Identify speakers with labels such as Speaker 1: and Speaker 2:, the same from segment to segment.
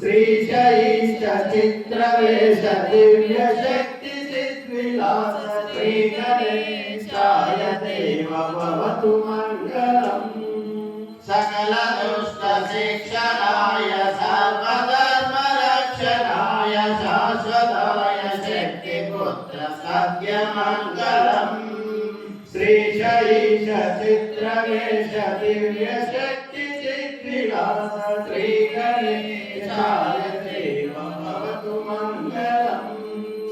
Speaker 1: శ్రీచైంచ చిత్రవేశ దివ్య శక్తి సిద్విలాస శ్రీ గణేశాయ దేవ భవతు మంగళం
Speaker 2: సకల దుష్ట శిక్షణాయ సర్వధర్మ రక్షణాయ శాశ్వతాయ శక్తి పుత్ర సత్య మంగళం
Speaker 1: శ్రీచైష చిత్రవేశ దివ్య శక్తి श्रीगणेशाय ते भवतु मङ्गलम्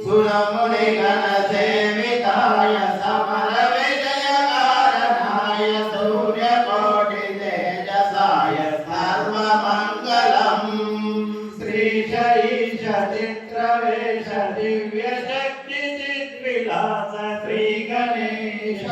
Speaker 2: सुरमुनिगणसेविताय समरविजयकारणाय सूर्यकोटितेजसाय सर्वमङ्गलम्
Speaker 1: श्रीशैशचित्रवेश दिव्यशक्तिचिद्विलास श्रीगणेश